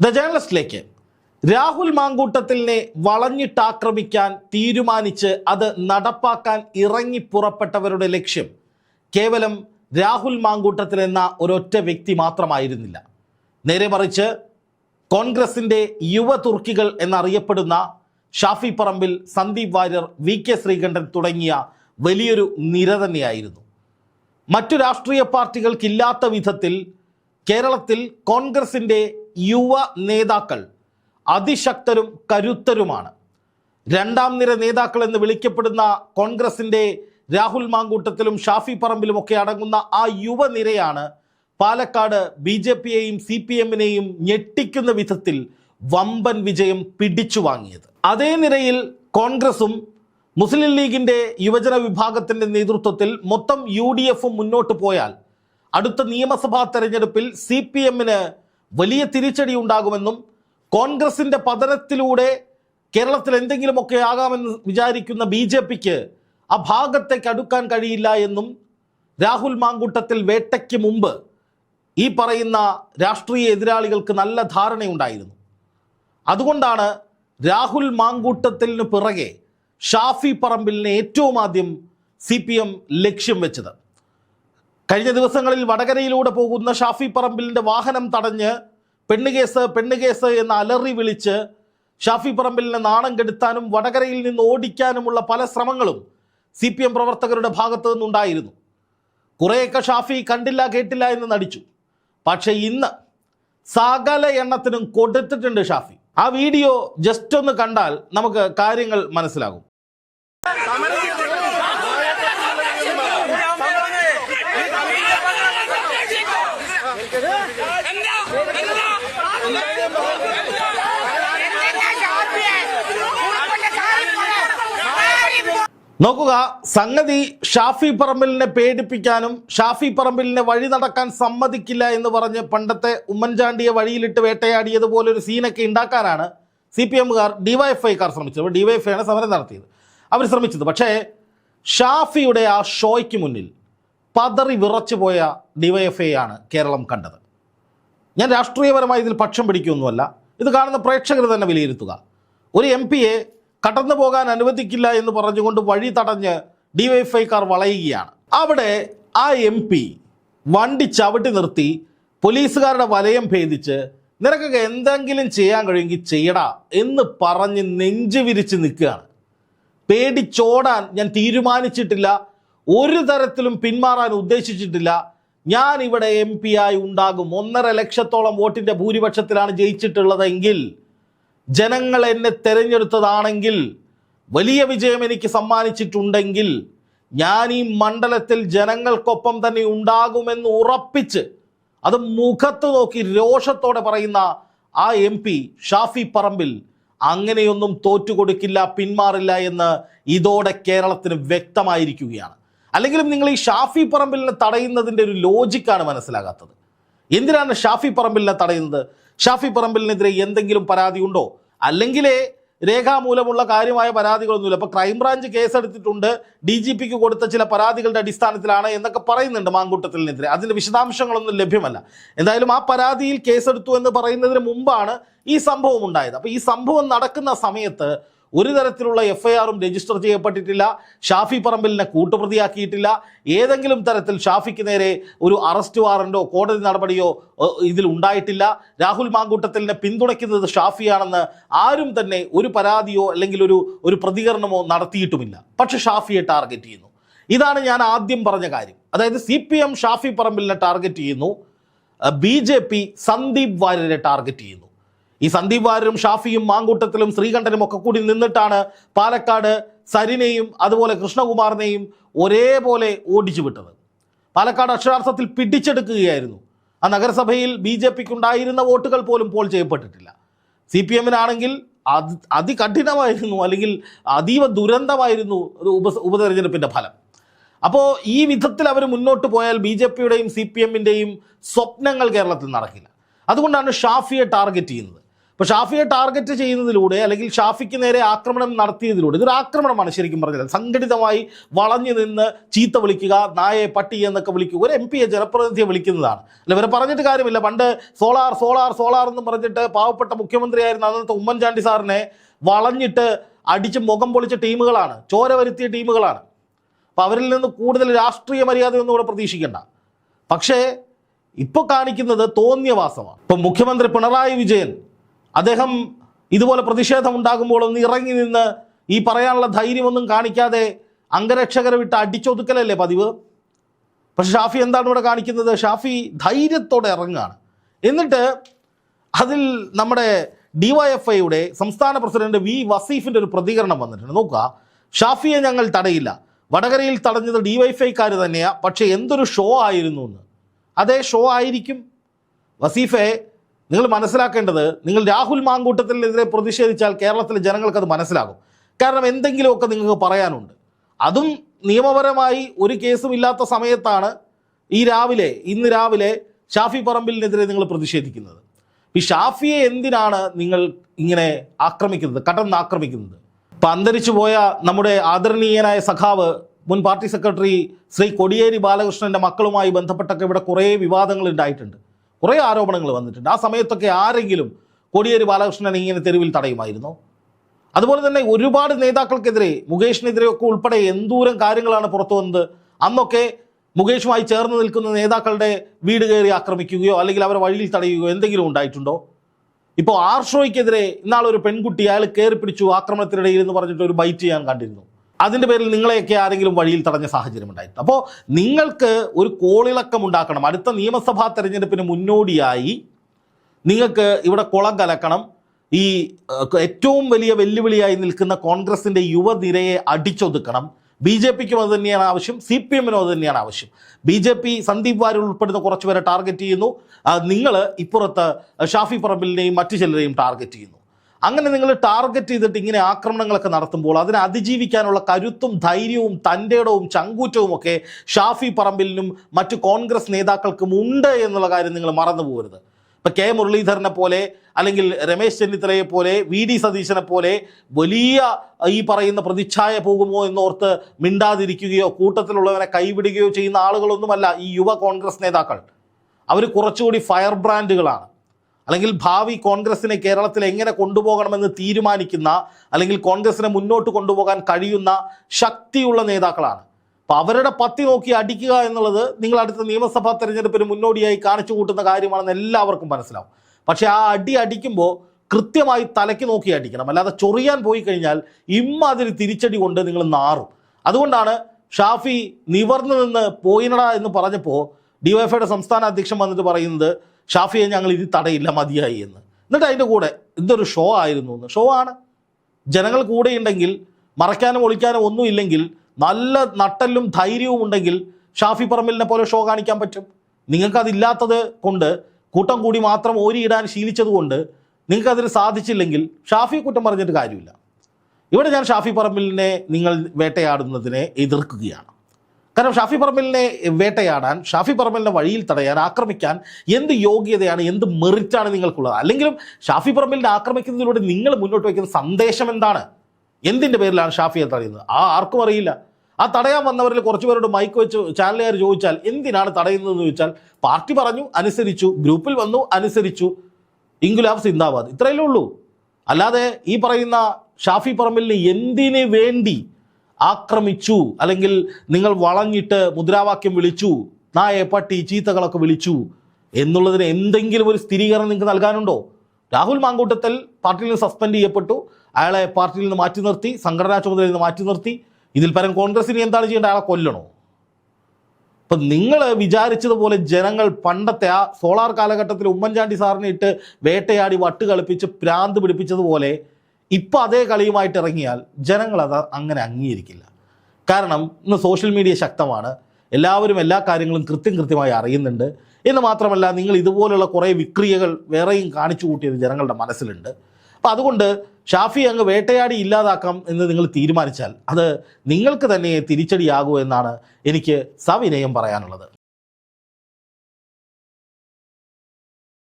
The ജേണലിസ്റ്റിലേക്ക് Rahul മാങ്കൂട്ടത്തിലിനെ വളഞ്ഞിട്ടാക്രമിക്കാൻ തീരുമാനിച്ച് അത് നടപ്പാക്കാൻ ഇറങ്ങി പുറപ്പെട്ടവരുടെ ലക്ഷ്യം കേവലം രാഹുൽ മാങ്കൂട്ടത്തിൽ എന്ന ഒരൊറ്റ വ്യക്തി മാത്രമായിരുന്നില്ല. നേരെ മറിച്ച് കോൺഗ്രസിന്റെ യുവ തുർക്കികൾ എന്നറിയപ്പെടുന്ന ഷാഫി പറമ്പിൽ സന്ദീപ് വാര്യർ വി കെ ശ്രീകണ്ഠൻ തുടങ്ങിയ വലിയൊരു നിര തന്നെയായിരുന്നു. മറ്റു രാഷ്ട്രീയ പാർട്ടികൾക്കില്ലാത്ത വിധത്തിൽ കേരളത്തിൽ കോൺഗ്രസിന്റെ യുവ നേതാക്കൾ അതിശക്തരും കരുത്തരുമാണ്. രണ്ടാം നിര നേതാക്കൾ എന്ന് വിളിക്കപ്പെടുന്ന കോൺഗ്രസിന്റെ രാഹുൽ മാങ്കൂട്ടത്തിലും ഷാഫി പറമ്പിലും ഒക്കെ അടങ്ങുന്ന ആ യുവനിരയാണ് പാലക്കാട് ബി ജെ പിയെയും സി പി എമ്മിനെയും ഞെട്ടിക്കുന്ന വിധത്തിൽ വമ്പൻ വിജയം പിടിച്ചു വാങ്ങിയത്. അതേ നിരയിൽ കോൺഗ്രസും മുസ്ലിം ലീഗിന്റെ യുവജന വിഭാഗത്തിന്റെ നേതൃത്വത്തിൽ മൊത്തം യു ഡി എഫും മുന്നോട്ട് പോയാൽ അടുത്ത നിയമസഭാ തെരഞ്ഞെടുപ്പിൽ സി പി എമ്മിന് വലിയ തിരിച്ചടി ഉണ്ടാകുമെന്നും കോൺഗ്രസിന്റെ പതനത്തിലൂടെ കേരളത്തിൽ എന്തെങ്കിലുമൊക്കെ ആകാമെന്ന് വിചാരിക്കുന്ന ബി ജെ പിക്ക് ആ ഭാഗത്തേക്ക് അടുക്കാൻ കഴിയില്ല എന്നും രാഹുൽ മാങ്കൂട്ടത്തിൽ വേട്ടയ്ക്ക് മുമ്പ് ഈ പറയുന്ന രാഷ്ട്രീയ എതിരാളികൾക്ക് നല്ല ധാരണയുണ്ടായിരുന്നു. അതുകൊണ്ടാണ് രാഹുൽ മാങ്കൂട്ടത്തിന് പിറകെ ഷാഫി പറമ്പിലിനെ ഏറ്റവും ആദ്യം സി ലക്ഷ്യം വെച്ചത്. കഴിഞ്ഞ ദിവസങ്ങളിൽ വടകരയിലൂടെ പോകുന്ന ഷാഫി പറമ്പിലിന്റെ വാഹനം തടഞ്ഞ് പെണ്ണുകേസ് പെണ്ണുകേസ് എന്ന അലറി വിളിച്ച് ഷാഫി പറമ്പിലിനെ നാണം കെടുത്താനും വടകരയിൽ നിന്ന് ഓടിക്കാനുമുള്ള പല ശ്രമങ്ങളും സി പി എം പ്രവർത്തകരുടെ ഭാഗത്തു നിന്നുണ്ടായിരുന്നു. കുറേയൊക്കെ ഷാഫി കണ്ടില്ല കേട്ടില്ല എന്ന് നടിച്ചു. പക്ഷേ ഇന്ന് സകല എണ്ണത്തിനും കൊടുത്തിട്ടുണ്ട് ഷാഫി. ആ വീഡിയോ ജസ്റ്റ് ഒന്ന് കണ്ടാൽ നമുക്ക് കാര്യങ്ങൾ മനസ്സിലാകും. നോക്കുക സംഗതി ഷാഫി പറമ്പിലിനെ പേടിപ്പിക്കാനും ഷാഫി പറമ്പിലിനെ വഴി നടക്കാൻ സമ്മതിക്കില്ല എന്ന് പറഞ്ഞ് പണ്ടത്തെ ഉമ്മൻചാണ്ടിയെ വഴിയിലിട്ട് വേട്ടയാടിയതുപോലെ ഒരു സീനൊക്കെ ഉണ്ടാക്കാനാണ് സി പി എമ്മുകാർ ഡിവൈഎഫ്ഐക്കാർ ശ്രമിച്ചത്. അപ്പോൾ ഡിവൈഎഫ്ഐ ആണ് സമരം നടത്തിയത്. അവർ ശ്രമിച്ചത്. പക്ഷേ ഷാഫിയുടെ ആ ഷോയ്ക്ക് മുന്നിൽ പതറി വിറച്ചു പോയ ഡിവൈഎഫ്ഐ ആണ് കേരളം കണ്ടത്. ഞാൻ രാഷ്ട്രീയപരമായി ഇതിൽ പക്ഷം പിടിക്കുകയൊന്നുമല്ല ഇത് കാണുന്ന പ്രേക്ഷകർ തന്നെ വിലയിരുത്തുക. ഒരു എം പിയെ കടന്നു പോകാൻ അനുവദിക്കില്ല എന്ന് പറഞ്ഞുകൊണ്ട് വഴി തടഞ്ഞ് ഡിവൈഫൈക്കാർ വളയുകയാണ്. അവിടെ ആ എം പി വണ്ടി ചവിട്ടി നിർത്തി പോലീസുകാരുടെ വലയം ഭേദിച്ച് നിനക്കൊക്കെ എന്തെങ്കിലും ചെയ്യാൻ കഴിയുമെങ്കിൽ ചെയ്യടാ എന്ന് പറഞ്ഞ് നെഞ്ചു വിരിച്ച് നിൽക്കുകയാണ്. പേടിച്ചോടാൻ ഞാൻ തീരുമാനിച്ചിട്ടില്ല. ഒരു തരത്തിലും പിന്മാറാൻ ഉദ്ദേശിച്ചിട്ടില്ല. ഞാൻ ഇവിടെ എം പി ആയി ഉണ്ടാകും. ഒന്നര ലക്ഷത്തോളം വോട്ടിന്റെ ഭൂരിപക്ഷത്തിലാണ് ജയിച്ചിട്ടുള്ളതെങ്കിൽ ജനങ്ങൾ എന്നെ തിരഞ്ഞെടുത്തതാണെങ്കിൽ വലിയ വിജയം എനിക്ക് സമ്മാനിച്ചിട്ടുണ്ടെങ്കിൽ ഞാൻ ഈ മണ്ഡലത്തിൽ ജനങ്ങൾക്കൊപ്പം തന്നെ ഉണ്ടാകുമെന്ന് ഉറപ്പിച്ച് അത് മുഖത്ത് നോക്കി രോഷത്തോടെ പറയുന്ന ആ എം പി ഷാഫി പറമ്പിൽ അങ്ങനെയൊന്നും തോറ്റുകൊടുക്കില്ല പിന്മാറില്ല എന്ന് ഇതോടെ കേരളത്തിന് വ്യക്തമായിരിക്കുകയാണ്. അല്ലെങ്കിലും നിങ്ങൾ ഈ ഷാഫി പറമ്പിലിനെ തടയുന്നതിന്റെ ഒരു ലോജിക്കാണ് മനസ്സിലാകാത്തത്. എന്തിനാണ് ഷാഫി പറമ്പിലിനെ തടയുന്നത്? ഷാഫി പറമ്പിലിനെതിരെ എന്തെങ്കിലും പരാതി ഉണ്ടോ അല്ലെങ്കിലേ രേഖാമൂലമുള്ള കാര്യമായ പരാതികളൊന്നുമില്ല. അപ്പോൾ ക്രൈംബ്രാഞ്ച് കേസെടുത്തിട്ടുണ്ട്. ഡി ജി പിക്ക് കൊടുത്ത ചില പരാതികളുടെ അടിസ്ഥാനത്തിലാണ് എന്നൊക്കെ പറയുന്നുണ്ട് മാങ്കൂട്ടത്തിനെതിരെ അതിന്റെ വിശദാംശങ്ങളൊന്നും ലഭ്യമല്ല. എന്തായാലും ആ പരാതിയിൽ കേസെടുത്തു എന്ന് പറയുന്നതിന് മുമ്പാണ് ഈ സംഭവം ഉണ്ടായത്. അപ്പോൾ ഈ സംഭവം നടക്കുന്ന സമയത്ത് ഒരു തരത്തിലുള്ള എഫ് ഐ ആറും രജിസ്റ്റർ ചെയ്യപ്പെട്ടിട്ടില്ല. ഷാഫി പറമ്പിലിനെ കൂട്ടുപ്രതിയാക്കിയിട്ടില്ല. ഏതെങ്കിലും തരത്തിൽ ഷാഫിക്ക് നേരെ ഒരു അറസ്റ്റ് വാറന്റോ കോടതി നടപടിയോ ഇതിൽ ഉണ്ടായിട്ടില്ല. രാഹുൽ മാങ്കൂട്ടത്തിലിനെ പിന്തുണയ്ക്കുന്നത് ഷാഫിയാണെന്ന് ആരും തന്നെ ഒരു പരാതിയോ അല്ലെങ്കിൽ ഒരു ഒരു പ്രതികരണമോ നടത്തിയിട്ടുമില്ല. പക്ഷെ ഷാഫിയെ ടാർഗറ്റ് ചെയ്യുന്നു. ഇതാണ് ഞാൻ ആദ്യം പറഞ്ഞ കാര്യം. അതായത് സി പി എം ഷാഫി പറമ്പിലിനെ ടാർഗറ്റ് ചെയ്യുന്നു. ബി ജെ പി സന്ദീപ് വാര്യരെ ടാർഗറ്റ് ചെയ്യുന്നു. ഈ സന്ദീപ് വാര്യരും ഷാഫിയും മാങ്കൂട്ടത്തിലും ശ്രീകണ്ഠനും ഒക്കെ കൂടി നിന്നിട്ടാണ് പാലക്കാട് സരിനെയും അതുപോലെ കൃഷ്ണകുമാറിനെയും ഒരേപോലെ ഓടിച്ചു വിട്ടത്. പാലക്കാട് അക്ഷരാർത്ഥത്തിൽ പിടിച്ചെടുക്കുകയായിരുന്നു. ആ നഗരസഭയിൽ ബി ജെ പിക്ക് ഉണ്ടായിരുന്ന വോട്ടുകൾ പോലും പോൾ ചെയ്യപ്പെട്ടിട്ടില്ല. സി പി എമ്മിനാണെങ്കിൽ അത് അതികഠിനമായിരുന്നു അല്ലെങ്കിൽ അതീവ ദുരന്തമായിരുന്നു ഉപ ഉപതെരഞ്ഞെടുപ്പിന്റെ ഫലം. അപ്പോൾ ഈ വിധത്തിൽ അവർ മുന്നോട്ട് പോയാൽ ബി ജെ പിയുടെയും സി പി എമ്മിന്റെയും സ്വപ്നങ്ങൾ കേരളത്തിൽ നടക്കില്ല. അതുകൊണ്ടാണ് ഷാഫിയെ ടാർഗറ്റ് ചെയ്യുന്നത്. അപ്പോൾ ഷാഫിയെ ടാർഗറ്റ് ചെയ്യുന്നതിലൂടെ അല്ലെങ്കിൽ ഷാഫിക്ക് നേരെ ആക്രമണം നടത്തിയതിലൂടെ ഇതൊരു ആക്രമണമാണ് ശരിക്കും പറഞ്ഞത് സംഘടിതമായി വളഞ്ഞു നിന്ന് ചീത്ത വിളിക്കുക നായെ പട്ടി എന്നൊക്കെ വിളിക്കുക ഒരു എം പിയെ ജനപ്രതിനിധിയെ വിളിക്കുന്നതാണ്. അല്ല ഇവരെ പറഞ്ഞിട്ട് കാര്യമില്ല. പണ്ട് സോളാർ സോളാർ സോളാർ എന്ന് പറഞ്ഞിട്ട് പാവപ്പെട്ട മുഖ്യമന്ത്രിയായിരുന്ന അന്നത്തെ ഉമ്മൻചാണ്ടി സാറിനെ വളഞ്ഞിട്ട് അടിച്ച് മുഖം പൊളിച്ച ടീമുകളാണ്. ചോര വരുത്തിയ ടീമുകളാണ്. അപ്പോൾ അവരിൽ നിന്ന് കൂടുതൽ രാഷ്ട്രീയ മര്യാദയൊന്നും ഇവിടെ പ്രതീക്ഷിക്കേണ്ട. പക്ഷേ ഇപ്പോൾ കാണിക്കുന്നത് തോന്നിയവാസമാണ്. ഇപ്പം മുഖ്യമന്ത്രി പിണറായി വിജയൻ അദ്ദേഹം ഇതുപോലെ പ്രതിഷേധം ഉണ്ടാകുമ്പോൾ ഒന്ന് ഇറങ്ങി നിന്ന് ഈ പറയാനുള്ള ധൈര്യമൊന്നും കാണിക്കാതെ അംഗരക്ഷകരെ വിട്ട് അടിച്ചൊതുക്കലല്ലേ പതിവ്? പക്ഷെ ഷാഫി എന്താണ് ഇവിടെ കാണിക്കുന്നത്? ഷാഫി ധൈര്യത്തോടെ ഇറങ്ങുകയാണ്. എന്നിട്ട് അതിൽ നമ്മുടെ ഡി വൈ എഫ് ഐയുടെ സംസ്ഥാന പ്രസിഡന്റ് വി വസീഫിന്റെ ഒരു പ്രതികരണം വന്നിട്ടുണ്ട്. നോക്കുക ഷാഫിയെ ഞങ്ങൾ തടയില്ല. വടകരയിൽ തടഞ്ഞത് ഡി ഡിവൈഎഫ്ഐക്കാർ തന്നെയാണ് പക്ഷേ എന്തൊരു ഷോ ആയിരുന്നു എന്ന്. അതേ ഷോ ആയിരിക്കും. വസീഫെ നിങ്ങൾ മനസ്സിലാക്കേണ്ടത് നിങ്ങൾ രാഹുൽ മാങ്കൂട്ടത്തിനെതിരെ പ്രതിഷേധിച്ചാൽ കേരളത്തിലെ ജനങ്ങൾക്ക് അത് മനസ്സിലാകും. കാരണം എന്തെങ്കിലുമൊക്കെ നിങ്ങൾക്ക് പറയാനുണ്ട്. അതും നിയമപരമായി ഒരു കേസും ഇല്ലാത്ത സമയത്താണ് ഈ രാവിലെ ഇന്ന് രാവിലെ ഷാഫി പറമ്പിലിനെതിരെ നിങ്ങൾ പ്രതിഷേധിക്കുന്നത്. ഈ ഷാഫിയെ എന്തിനാണ് നിങ്ങൾ ഇങ്ങനെ ആക്രമിക്കുന്നത് കടന്ന് ആക്രമിക്കുന്നത്? ഇപ്പം അന്തരിച്ചു പോയ നമ്മുടെ ആദരണീയനായ സഖാവ് മുൻ പാർട്ടി സെക്രട്ടറി ശ്രീ കൊടിയേരി ബാലകൃഷ്ണന്റെ മക്കളുമായി ബന്ധപ്പെട്ടൊക്കെ ഇവിടെ കുറേ വിവാദങ്ങൾ ഉണ്ടായിട്ടുണ്ട്. കുറേ ആരോപണങ്ങൾ വന്നിട്ടുണ്ട്. ആ സമയത്തൊക്കെ ആരെങ്കിലും കോടിയേരി ബാലകൃഷ്ണനെ ഇങ്ങനെ തെരുവിൽ തടയുമായിരുന്നു? അതുപോലെ തന്നെ ഒരുപാട് നേതാക്കൾക്കെതിരെ മുകേഷിനെതിരെ ഒക്കെ ഉൾപ്പെടെ എന്തൂരം കാര്യങ്ങളാണ് പുറത്തു വന്നത്. അന്നൊക്കെ മുകേഷുമായി ചേർന്ന് നിൽക്കുന്ന നേതാക്കളുടെ വീട് കയറി ആക്രമിക്കുകയോ അല്ലെങ്കിൽ അവരെ വഴിയിൽ തടയുകയോ എന്തെങ്കിലും ഉണ്ടായിട്ടുണ്ടോ? ഇപ്പോൾ ആർഷോയ്ക്കെതിരെ ഇന്നാളൊരു പെൺകുട്ടി അയാൾ കയറി പിടിച്ചു ആക്രമണത്തിനിടയിൽ എന്ന് പറഞ്ഞിട്ട് ഒരു ബൈറ്റ് ചെയ്യാൻ കണ്ടിരുന്നു. അതിന്റെ പേരിൽ നിങ്ങളെയൊക്കെ ആരെങ്കിലും വഴിയിൽ തടഞ്ഞ സാഹചര്യം ഉണ്ടായിട്ടുണ്ട് അപ്പോൾ നിങ്ങൾക്ക് ഒരു കോളിളക്കം ഉണ്ടാക്കണം. അടുത്ത നിയമസഭാ തെരഞ്ഞെടുപ്പിന് മുന്നോടിയായി നിങ്ങൾക്ക് ഇവിടെ കുളം കലക്കണം. ഈ ഏറ്റവും വലിയ വെല്ലുവിളിയായി നിൽക്കുന്ന കോൺഗ്രസിന്റെ യുവനിരയെ അടിച്ചൊതുക്കണം. ബി ജെ പിക്കും അത് തന്നെയാണ് ആവശ്യം സി പി എമ്മിനും അത് തന്നെയാണ് ആവശ്യം. B J P Sandeep Warrier ഉൾപ്പെടുന്ന കുറച്ചുപേരെ ടാർഗറ്റ് ചെയ്യുന്നു. നിങ്ങൾ ഇപ്പുറത്ത് ഷാഫി പറമ്പിലിനെയും മറ്റു ചിലരെയും ടാർഗറ്റ് ചെയ്യുന്നു. അങ്ങനെ നിങ്ങൾ ടാർഗറ്റ് ചെയ്തിട്ട് ഇങ്ങനെ ആക്രമണങ്ങളൊക്കെ നടത്തുമ്പോൾ അതിനെ അതിജീവിക്കാനുള്ള കരുത്തും ധൈര്യവും തന്റെടവും ചങ്കൂറ്റവും ഒക്കെ ഷാഫി പറമ്പിലിനും മറ്റു കോൺഗ്രസ് നേതാക്കൾക്കും ഉണ്ട് എന്നുള്ള കാര്യം നിങ്ങൾ മറന്നു പോകരുത്. ഇപ്പം കെ മുരളീധരനെ പോലെ അല്ലെങ്കിൽ രമേശ് ചെന്നിത്തലയെ പോലെ വി ഡി സതീശനെ പോലെ വലിയ ഈ പറയുന്ന പ്രതിച്ഛായ പോകുമോ എന്നോർത്ത് മിണ്ടാതിരിക്കുകയോ കൂട്ടത്തിലുള്ളവരെ കൈവിടുകയോ ചെയ്യുന്ന ആളുകളൊന്നുമല്ല ഈ യുവ കോൺഗ്രസ് നേതാക്കൾ. അവർ കുറച്ചുകൂടി ഫയർ ബ്രാൻഡുകളാണ്. അല്ലെങ്കിൽ ഭാവി കോൺഗ്രസിനെ കേരളത്തിൽ എങ്ങനെ കൊണ്ടുപോകണമെന്ന് തീരുമാനിക്കുന്ന അല്ലെങ്കിൽ കോൺഗ്രസിനെ മുന്നോട്ട് കൊണ്ടുപോകാൻ കഴിയുന്ന ശക്തിയുള്ള നേതാക്കളാണ്. അപ്പോൾ അവരുടെ പത്തി നോക്കി അടിക്കുക എന്നുള്ളത് നിങ്ങൾ അടുത്ത നിയമസഭാ തെരഞ്ഞെടുപ്പിന് മുന്നോടിയായി കാണിച്ചു കൂട്ടുന്ന കാര്യമാണെന്ന് എല്ലാവർക്കും മനസ്സിലാവും. പക്ഷേ ആ അടി അടിക്കുമ്പോൾ കൃത്യമായി തലയ്ക്ക് നോക്കി അടിക്കണം. അല്ലാതെ ചൊറിയാൻ പോയി കഴിഞ്ഞാൽ ഇമ്മാതിരി തിരിച്ചടി കൊണ്ട് നിങ്ങൾ നാറും. അതുകൊണ്ടാണ് ഷാഫി നിവർന്നു നിന്ന് പോയിനട എന്ന് പറഞ്ഞപ്പോൾ ഡിവൈഎഫ്ഐയുടെ സംസ്ഥാന അധ്യക്ഷൻ വന്നിട്ട് പറയുന്നത് ഷാഫിയെ ഞങ്ങൾ ഇത് തടയില്ല മതിയായി എന്ന്. എന്നിട്ട് അതിന്റെ കൂടെ ഇതൊരു ഷോ ആയിരുന്നു എന്ന് ഷോ ആണ്. ജനങ്ങൾ കൂടെ കൂടെയുണ്ടെങ്കിൽ മറയ്ക്കാനും ഒളിക്കാനും ഒന്നുമില്ലെങ്കിൽ നല്ല നട്ടലും ധൈര്യവും ഉണ്ടെങ്കിൽ ഷാഫി പറമ്പിലിനെ പോലെ ഷോ കാണിക്കാൻ പറ്റും. നിങ്ങൾക്കതില്ലാത്തത് കൊണ്ട് കൂട്ടം കൂടി മാത്രം ഓരിയിടാൻ ശീലിച്ചത് കൊണ്ട് നിങ്ങൾക്കതിന് സാധിച്ചില്ലെങ്കിൽ ഷാഫി കുറ്റം പറഞ്ഞിട്ട് കാര്യമില്ല. ഇവിടെ ഞാൻ ഷാഫി പറമ്പിലിനെ നിങ്ങൾ വേട്ടയാടുന്നതിനെ എതിർക്കുകയാണ്. കാരണം ഷാഫി പറമ്പിലിനെ വേട്ടയാടാൻ ഷാഫി പറമ്പിലിനെ വഴിയിൽ തടയാൻ ആക്രമിക്കാൻ എന്ത് യോഗ്യതയാണ് എന്ത് മെറിറ്റാണ് നിങ്ങൾക്കുള്ളത്? അല്ലെങ്കിലും ഷാഫി പറമ്പിലിനെ ആക്രമിക്കുന്നതിലൂടെ നിങ്ങൾ മുന്നോട്ട് വയ്ക്കുന്ന സന്ദേശം എന്താണ്? എന്തിന്റെ പേരിലാണ് ഷാഫിയെ തടയുന്നത്? ആ ആർക്കും അറിയില്ല. ആ തടയാൻ വന്നവരിൽ കുറച്ച് പേരോട് മൈക്ക് വെച്ച് ചാനലുകാർ ചോദിച്ചാൽ എന്തിനാണ് തടയുന്നതെന്ന് ചോദിച്ചാൽ പാർട്ടി പറഞ്ഞു അനുസരിച്ചു ഗ്രൂപ്പിൽ വന്നു അനുസരിച്ചു. ഇൻഗുലാബ് സിന്ദാബാദ് ഇത്രയല്ലേ ഉള്ളൂ. അല്ലാതെ ഈ പറയുന്ന ഷാഫി പറമ്പലിന് എന്തിനു വേണ്ടി ആക്രമിച്ചു അല്ലെങ്കിൽ നിങ്ങൾ വളഞ്ഞിട്ട് മുദ്രാവാക്യം വിളിച്ചു നായ പട്ടി ചീത്തകളൊക്കെ വിളിച്ചു എന്നുള്ളതിന് എന്തെങ്കിലും ഒരു സ്ഥിരീകരണം നിങ്ങൾക്ക് നൽകാനുണ്ടോ? രാഹുൽ മാങ്കൂട്ടത്തിൽ പാർട്ടിയിൽ നിന്ന് സസ്പെൻഡ് ചെയ്യപ്പെട്ടു. അയാളെ പാർട്ടിയിൽ നിന്ന് മാറ്റി നിർത്തി സംഘടനാ ചുമതലയിൽ നിന്ന് മാറ്റി നിർത്തി. ഇതിൽ പരം കോൺഗ്രസിന് എന്താണ് ചെയ്യേണ്ടത്? അയാളെ കൊല്ലണോ? അപ്പം നിങ്ങൾ വിചാരിച്ചതുപോലെ ജനങ്ങൾ പണ്ടത്തെ ആ സോളാർ കാലഘട്ടത്തിൽ ഉമ്മൻചാണ്ടി സാറിനെ ഇട്ട് വേട്ടയാടി വട്ട് കളിപ്പിച്ച് പ്രാന്ത് പിടിപ്പിച്ചതുപോലെ ഇപ്പം അതേ കളിയുമായിട്ട് ഇറങ്ങിയാൽ ജനങ്ങൾ അത് അങ്ങനെ അംഗീകരിക്കില്ല. കാരണം ഇന്ന് സോഷ്യൽ മീഡിയ ശക്തമാണ്. എല്ലാവരും എല്ലാ കാര്യങ്ങളും കൃത്യം കൃത്യമായി അറിയുന്നുണ്ട്. എന്ന് മാത്രമല്ല നിങ്ങൾ ഇതുപോലുള്ള കുറേ വിക്രിയകൾ വേറെയും കാണിച്ചു കൂട്ടിയത് ജനങ്ങളുടെ മനസ്സിലുണ്ട്. അപ്പം അതുകൊണ്ട് ഷാഫി അങ്ങ് വേട്ടയാടി ഇല്ലാതാക്കാം എന്ന് നിങ്ങൾ തീരുമാനിച്ചാൽ അത് നിങ്ങൾക്ക് തന്നെ തിരിച്ചടിയാകൂ എന്നാണ് എനിക്ക് സവിനയം പറയാനുള്ളത്.